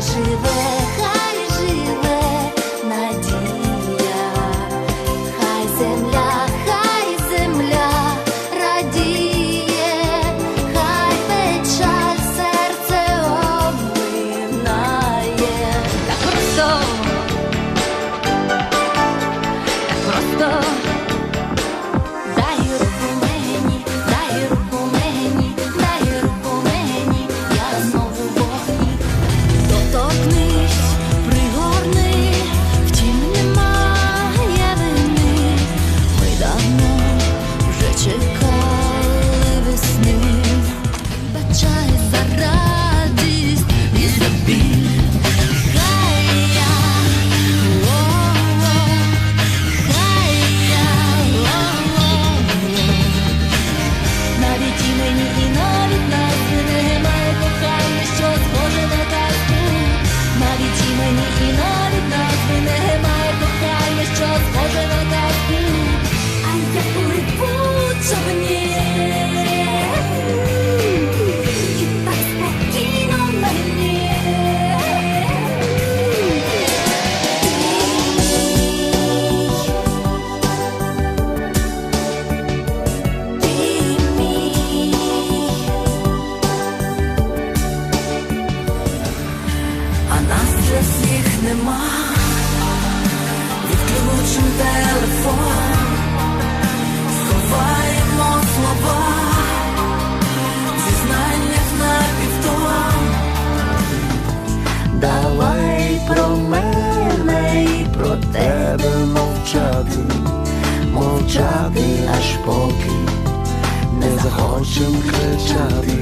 живе. に今 нас їх нема, відключим телефон, сховаємо слова, зізнання на півтон. Давай про мене і про тебе мовчати, мовчати аж поки не захочем кричати.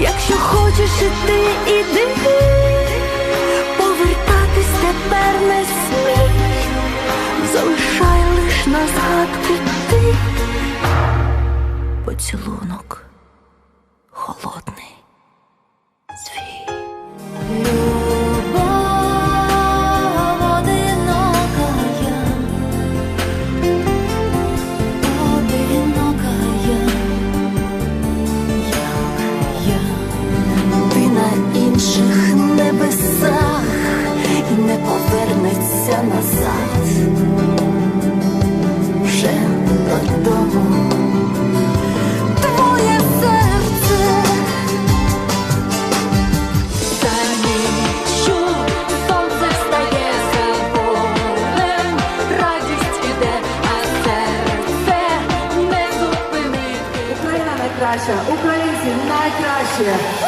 Якщо хочеш, і іди. поцілунок холодний. Свій. найкраща, українці найкраще.